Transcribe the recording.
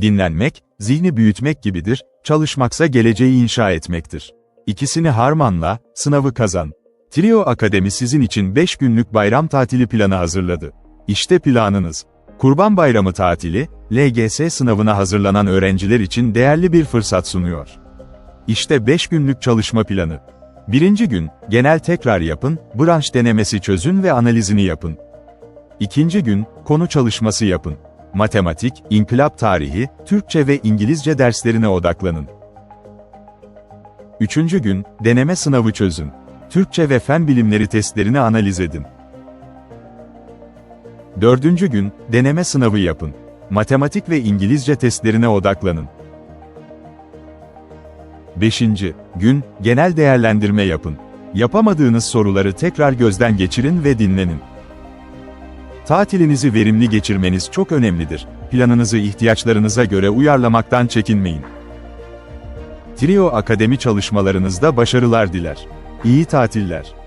Dinlenmek, zihni büyütmek gibidir, çalışmaksa geleceği inşa etmektir. İkisini harmanla, sınavı kazan. Trio Akademi sizin için 5 günlük bayram tatili planı hazırladı. İşte planınız. Kurban Bayramı tatili, LGS sınavına hazırlanan öğrenciler için değerli bir fırsat sunuyor. İşte 5 günlük çalışma planı. Birinci gün, genel tekrar yapın, branş denemesi çözün ve analizini yapın. İkinci gün, konu çalışması yapın. Matematik, inkılap tarihi, Türkçe ve İngilizce derslerine odaklanın. Üçüncü gün, deneme sınavı çözün. Türkçe ve fen bilimleri testlerini analiz edin. Dördüncü gün, deneme sınavı yapın. Matematik ve İngilizce testlerine odaklanın. Beşinci gün, genel değerlendirme yapın. Yapamadığınız soruları tekrar gözden geçirin ve dinlenin. Tatilinizi verimli geçirmeniz çok önemlidir. Planınızı ihtiyaçlarınıza göre uyarlamaktan çekinmeyin. Trio Akademi çalışmalarınızda başarılar diler. İyi tatiller.